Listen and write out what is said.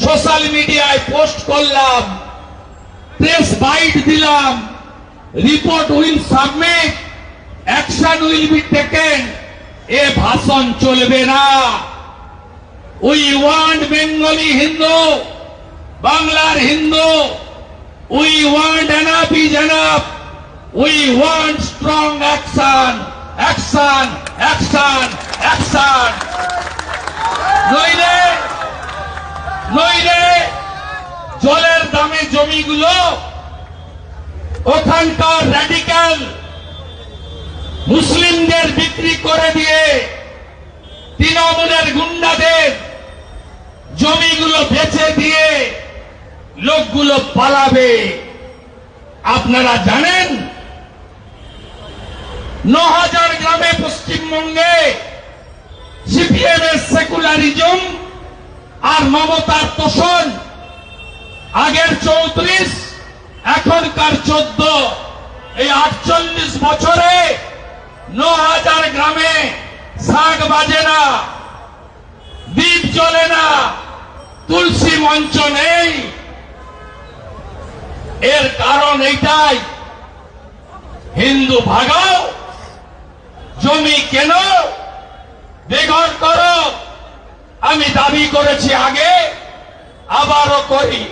Social মিডিয়ায় post করলাম, press byte দিলাম, report will submit, action will be taken, এ ভাষণ চলবে না। উই ওয়ান্ট বেঙ্গলি হিন্দু, বাংলার Hindu, we want enough is enough we want strong action action action action. দামে জমিগুলো ওখানকার র্যাডিক্যাল মুসলিমদের বিক্রি করে দিয়ে তৃণমূলের গুন্ডাদের জমিগুলো বেচে দিয়ে লোকগুলো পালাবে। আপনারা জানেন? ন হাজার গ্রামে পশ্চিমবঙ্গে সিপিএম এর সেকুলারিজম আর মমতার তোষণ আগের চৌত্রিশ, এখনকার চোদ্দ। এই আটচল্লিশ বছরে ন হাজার গ্রামে শাক বাজে না, দ্বীপ চলে না, তুলসী মঞ্চ নেই। এর কারণ এইটাই, হিন্দু ভাগাও, জমি কেন, বেঘর করো। আমি দাবি করেছি আগে, আবারও করি।